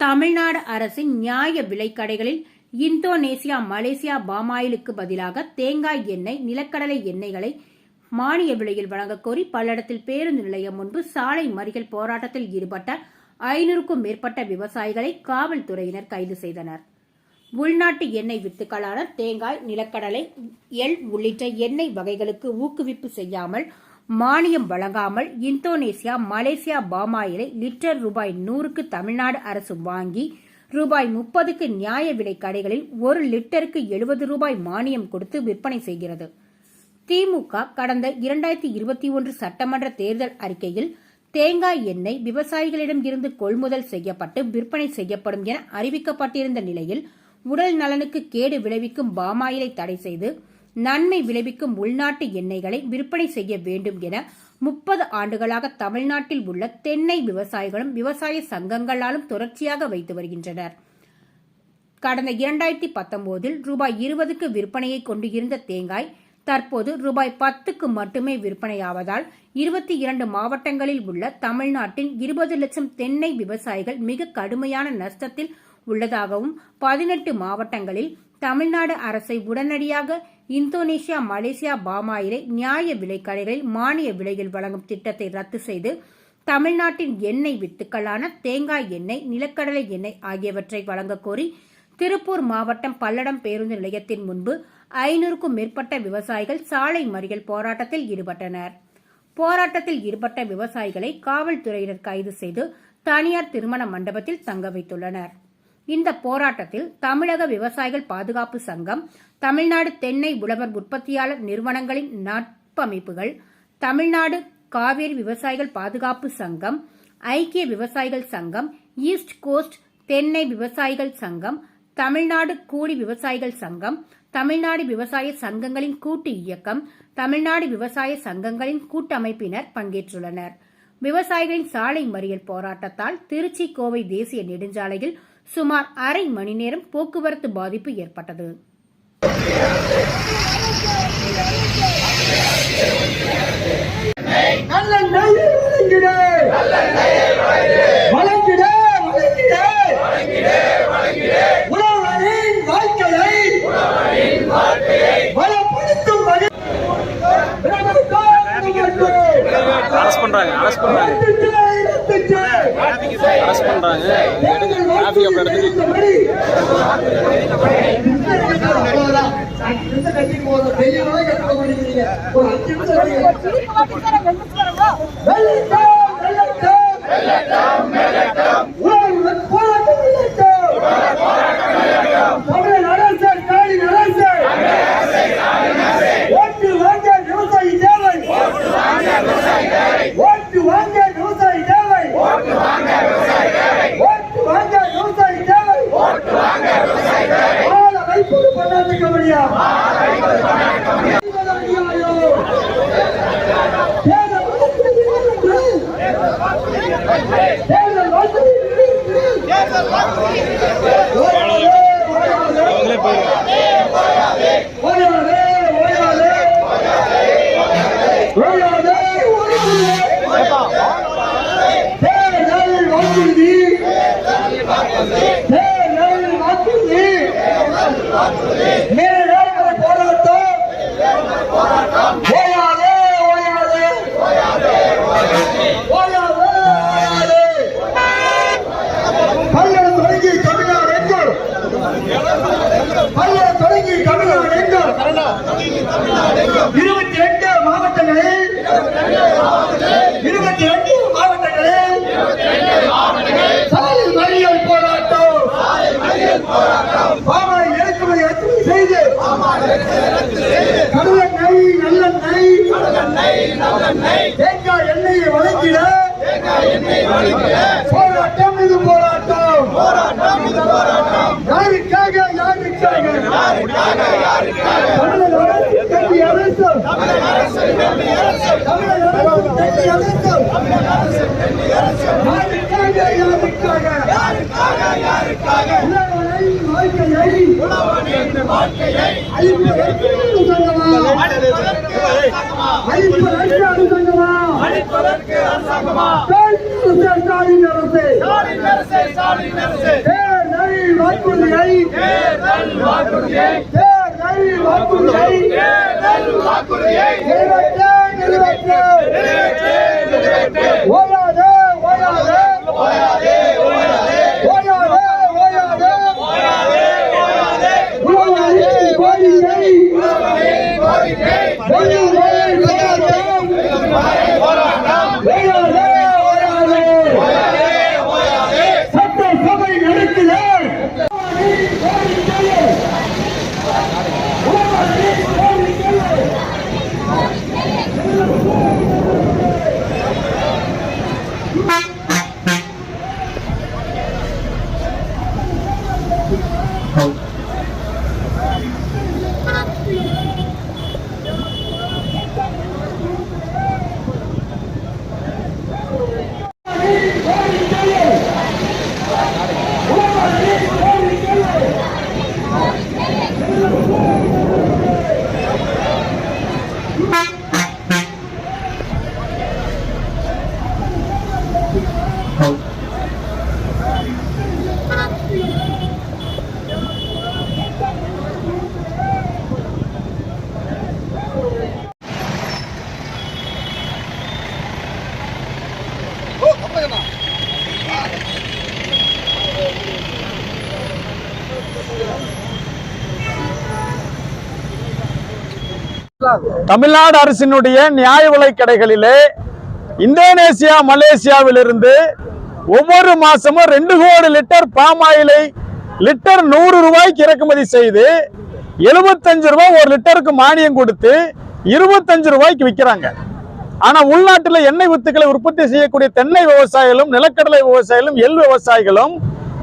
தமிழ்நாடு அரசின் நியாய விலைக்கடைகளில் Indonesia Malaysia பாமாயிலுக்கு பதிலாக தேங்காய் எண்ணெய் நிலக்கடலை எண்ணெய்களை மானிய விலையில் வழங்கக் கோரி பல்லடத்தில் பேருந்து நிலையம் முன்பு சாலை மறியல் போராட்டத்தில் ஈடுபட்ட ஐநூறுக்கும் மேற்பட்ட விவசாயிகளை காவல்துறையினர் கைது செய்தனர். உள்நாட்டு எண்ணெய் வித்துக்களான தேங்காய் நிலக்கடலை எள் உள்ளிட்ட எண்ணெய் வகைகளுக்கு ஊக்குவிப்பு செய்யாமல் மானியம் வழங்காமல் இந்தோனேசியா மலேசியா பாமாயிலை லிட்டர் ரூபாய் நூறுக்கு தமிழ்நாடு அரசு வாங்கி ரூபாய் முப்பதுக்கு நியாய விலை கடைகளில் ஒரு லிட்டருக்கு எழுபது ரூபாய் மானியம் கொடுத்து விற்பனை செய்கிறது. திமுக கடந்த இரண்டாயிரத்தி இருபத்தி ஒன்று சட்டமன்ற தேர்தல் அறிக்கையில் தேங்காய் எண்ணெய் விவசாயிகளிடம் இருந்து கொள்முதல் செய்யப்பட்டு விற்பனை செய்யப்படும் என அறிவிக்கப்பட்டிருந்த நிலையில் உடல் நலனுக்கு கேடு விளைவிக்கும் பாமாயிலை தடை செய்து நன்மை விளைவிக்கும் உள்நாட்டு எண்ணெய்களை விற்பனை செய்ய வேண்டும் என முப்பது ஆண்டுகளாக தமிழ்நாட்டில் உள்ள தென்னை விவசாயிகளும் விவசாய சங்கங்களாலும் தொடர்ச்சியாக வைத்து வருகின்றனர். கடந்த இரண்டாயிரத்தி பத்தொன்பதில் ரூபாய் இருபதுக்கு விற்பனையை கொண்டு இருந்த தேங்காய் தற்போது ரூபாய் பத்துக்கு மட்டுமே விற்பனையாவதால் இருபத்தி இரண்டு மாவட்டங்களில் உள்ள தமிழ்நாட்டின் இருபது லட்சம் தென்னை விவசாயிகள் மிக கடுமையான நஷ்டத்தில் உள்ளதாகவும் பதினெட்டு மாவட்டங்களில் தமிழ்நாடு அரசை உடனடியாக இந்தோனேஷியா மலேசியா பாமாயிலை நியாய விலைக்கடைகளில் மானிய விலையில் வழங்கும் திட்டத்தை ரத்து செய்து தமிழ்நாட்டின் எண்ணெய் வித்துக்களான தேங்காய் எண்ணெய் நிலக்கடலை எண்ணெய் ஆகியவற்றை வழங்கக் கோரி திருப்பூர் மாவட்டம் பல்லடம் பேருந்து நிலையத்தின் முன்பு ஐநூறுக்கும் மேற்பட்ட விவசாயிகள் சாலை மறியல் போராட்டத்தில் ஈடுபட்டனர். போராட்டத்தில் ஈடுபட்ட விவசாயிகளை காவல்துறையினர் கைது செய்து தனியார் திருமண மண்டபத்தில் தங்க வைத்துள்ளனர். இந்த போராட்டத்தில் தமிழக விவசாயிகள் பாதுகாப்பு சங்கம் தமிழ்நாடு தென்னை உழவர் உற்பத்தியாளர் நிறுவனங்களின் நட்பமைப்புகள் தமிழ்நாடு காவேரி விவசாயிகள் பாதுகாப்பு சங்கம் ஐக்கிய விவசாயிகள் சங்கம் ஈஸ்ட் கோஸ்ட் தென்னை விவசாயிகள் சங்கம் தமிழ்நாடு கூலி விவசாயிகள் சங்கம் தமிழ்நாடு விவசாய சங்கங்களின் கூட்டு இயக்கம் தமிழ்நாடு விவசாய சங்கங்களின் கூட்டமைப்பினர் பங்கேற்றுள்ளனர். விவசாயிகளின் சாலை மறியல் போராட்டத்தால் திருச்சி கோவை தேசிய நெடுஞ்சாலையில் சுமார் அரை மணி நேரம் போக்குவரத்து பாதிப்பு ஏற்பட்டது. நல்ல டிராஃபிக் அப்படி Thank you. பாமாய் இறக்குமதி இறக்குமதி செய்து கடல நெய் நல்ல நெய் தேங்காய் எண்ணெயை வழங்கிட போராட்டம் இது போராட்டம். யாருக்காக யாருக்காக? தமிழக அரசு கல்வி அரசு தமிழக அரசு கல்வி அரசு யாருக்காக யாருக்காக? வாழ்க்கையை அழிப்பதற்கு சொல்லவா அழிப்பதற்கு அரசாங்கமா ஸ்டாலின் அரசு. தேர்தல் வாக்குறுதியை. தேர்தல் வாக்குறுதியை. நிறைவேற்ற நிறைவேற்ற. ஓயாதே ஓயாதே தமிழ்நாடு அரசினுடைய நியாய விலை கடைகளிலே இந்தோனேசியா மலேசியாவிலிருந்து ஒவ்வொரு மாசமும் ரெண்டு கோடி லிட்டர் பாமாயிலை லிட்டர் நூறு ரூபாய்க்கு இறக்குமதி செய்து எழுபத்தஞ்சு ரூபாய் ஒரு லிட்டருக்கு மானியம் கொடுத்து இருபத்தஞ்சு ரூபாய்க்கு விற்கிறாங்க. ஆனா உள்நாட்டில் எண்ணெய் வித்துக்களை உற்பத்தி செய்யக்கூடிய தென்னை விவசாயிகளும் நிலக்கடலை விவசாயிகளும் எள் விவசாயிகளும்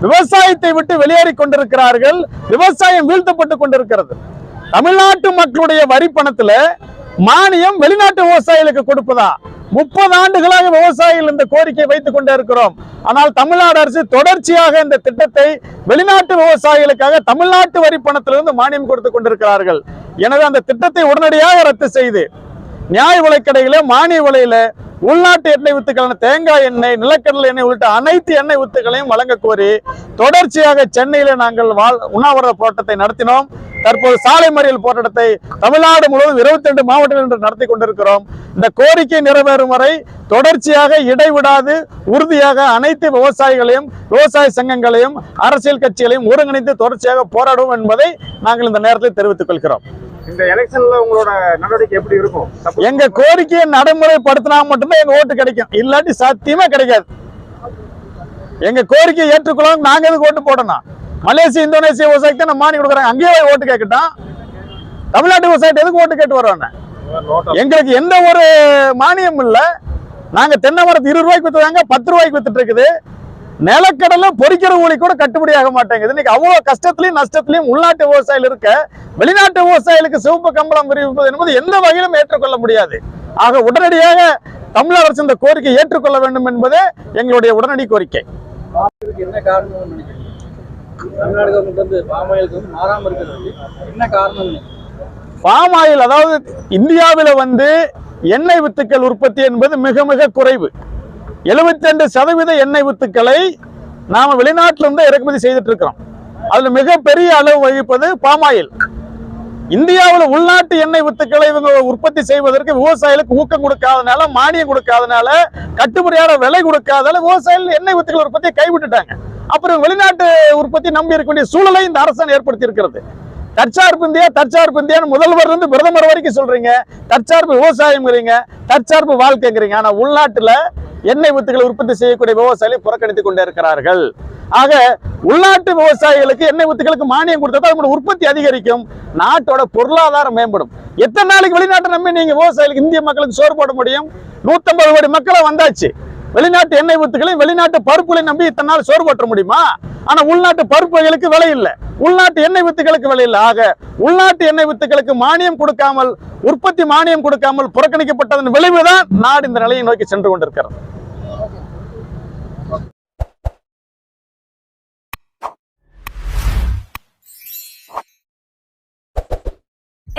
விவசாயத்தை விட்டு வெளியேறி கொண்டிருக்கிறார்கள். விவசாயம் வீழ்த்தப்பட்டு கொண்டிருக்கிறது. தமிழ்நாட்டு மக்களுடைய வரி பணத்துல மானியம் வெளிநாட்டு விவசாயிகளுக்கு கொடுப்பதா? முப்பது ஆண்டுகளாக விவசாயிகள் இந்த கோரிக்கை வைத்துக் கொண்டே இருக்கிறோம். ஆனால் தமிழ்நாடு அரசு தொடர்ச்சியாக இந்த திட்டத்தை வெளிநாட்டு விவசாயிகளுக்காக தமிழ்நாட்டு வரி பணத்திலிருந்து மானியம் கொடுத்து கொண்டிருக்கிறார்கள். எனவே அந்த திட்டத்தை உடனடியாக ரத்து செய்து நியாய விலைக்கடையில மானிய விலையில உள்நாட்டு எண்ணெய் வித்துக்களான தேங்காய் எண்ணெய் நிலக்கடலை எண்ணெய் உள்ளிட்ட அனைத்து எண்ணெய் வித்துக்களையும் வழங்க கோரி தொடர்ச்சியாக சென்னையில நாங்கள் வாழ் உண்ணாவிரத போராட்டத்தை நடத்தினோம். தற்போது சாலை மறியல் போராட்டத்தை தமிழ்நாடு முழுவதும் இருபத்தி ரெண்டு மாவட்டங்கள் என்று நடத்தி கொண்டிருக்கிறோம். இந்த கோரிக்கை நிறைவேறும் வரை தொடர்ச்சியாக இடைவிடாது உறுதியாக அனைத்து விவசாயிகளையும் விவசாய சங்கங்களையும் அரசியல் கட்சிகளையும் ஒருங்கிணைத்து தொடர்ச்சியாக போராடுவோம் என்பதை நாங்கள் இந்த நேரத்தில் தெரிவித்துக் கொள்கிறோம். இந்த எலெக்ஷன்ல உங்களோட நடவடிக்கை எப்படி இருக்கும்? எங்க கோரிக்கையை நடைமுறைப்படுத்தினா மட்டும்தான் எங்க ஓட்டு கிடைக்கும். இல்லாட்டி சத்தியமா கிடைக்காது. எங்க கோரிக்கையை ஏற்றுக்கொள்ளும் நாங்க எதுக்கு ஓட்டு போடணும்? மலேசியா இந்தோனேசியா விவசாயிக்கு தான் மானி கொடுக்குறாங்க. அங்கேயே ஓட்டு கேட்கட்டும் தமிழ்நாட்டு விவசாயிட்டு எதுக்கு ஓட்டு கேட்டு வரோம் எங்களுக்கு எந்த ஒரு மானியம் இல்ல. நாங்க தென்னை மரத்து இருபது ரூபாய்க்கு வித்துறாங்க பத்து ரூபாய்க்கு வித்துட்டு இருக்குது. நிலக்கடலை பொறிக்கிற கூலி கூட கட்டுப்படி ஆக மாட்டேங்குது. இன்னைக்கு அவ்வளவு கஷ்டத்திலையும் நஷ்டத்திலையும் உள்நாட்டு விவசாயிகள் இருக்க வெளிநாட்டு விவசாயிகளுக்கு சிவப்பு கம்பளம் விரிவிப்பது என்பது எந்த வகையிலும் ஏற்றுக்கொள்ள முடியாது. ஆக உடனடியாக தமிழக அரசு இந்த கோரிக்கை ஏற்றுக்கொள்ள வேண்டும் என்பது எங்களுடைய உடனடி கோரிக்கை. என்ன காரணம் தமிழ்நாடு கவர்மெண்ட் வந்து வந்து இருக்கிறது என்ன காரணம் பாம் ஆயில் அதாவது இந்தியாவில் வந்து எண்ணெய் வித்துக்கள் உற்பத்தி என்பது மிக மிக குறைவு. 72% சதவீத எண்ணெய் வித்துக்களை நாம வெளிநாட்டிலிருந்து இறக்குமதி செய்துட்டு இருக்கிறோம். அதுல மிகப்பெரிய அளவு வகிப்பது பாமாயில். இந்தியாவில் உள்நாட்டு எண்ணெய் வித்துக்களை இவங்க உற்பத்தி செய்வதற்கு விவசாயிகளுக்கு ஊக்கம் கொடுக்காதனால மானியம் கொடுக்காதனால கட்டுப்படியான விலை கொடுக்காதனால விவசாயிகள் எண்ணெய் வித்துக்கள் உற்பத்தியை கைவிட்டுட்டாங்க. அப்புறம் வெளிநாட்டு உற்பத்தி நம்பி இருக்க வேண்டிய சூழலை இந்த அரசாங்கம் ஏற்படுத்தி இருக்கிறது தற்சார்பு இந்தியா தற்சார்பு இந்தியான்னு முதல்வர் இருந்து பிரதமர் வரைக்கும் சொல்றீங்க. தற்சார்பு விவசாயம்ங்கிறீங்க தற்சார்பு வாழ்க்கைங்கிறீங்க. ஆனா உள்நாட்டுல எண்ணெய் வித்துக்களை உற்பத்தி செய்யக்கூடிய விவசாயிகளை புறக்கணித்துக் கொண்டே இருக்கிறார்கள். ஆக உள்நாட்டு விவசாயிகளுக்கு எண்ணெய் வித்துக்களுக்கு மானியம் கொடுத்தா அவங்களோட உற்பத்தி அதிகரிக்கும். நாட்டோட பொருளாதாரம் மேம்படும். எத்தனை நாளைக்கு வெளிநாட்டை நம்பி நீங்க விவசாயிகளுக்கு இந்திய மக்களுக்கு சோறு போட முடியும்? நூத்தம்பது கோடி மக்களை வந்தாச்சு. வெளிநாட்டு எண்ணெய் வித்துக்களையும் வெளிநாட்டு பருப்புகளையும் நம்பி இத்தனை நாள் சோறு போட்ட முடியுமா? ஆனா உள்நாட்டு பருப்புகளுக்கு விலை இல்லை. உள்நாட்டு எண்ணெய் வித்துக்களுக்கு விலை இல்லை. ஆக உள்நாட்டு எண்ணெய் வித்துக்களுக்கு மானியம் கொடுக்காமல் உற்பத்தி மானியம் கொடுக்காமல் புறக்கணிக்கப்பட்டதன் விளைவுதான் நாடு இந்த நிலையை நோக்கி சென்று கொண்டிருக்கிறது.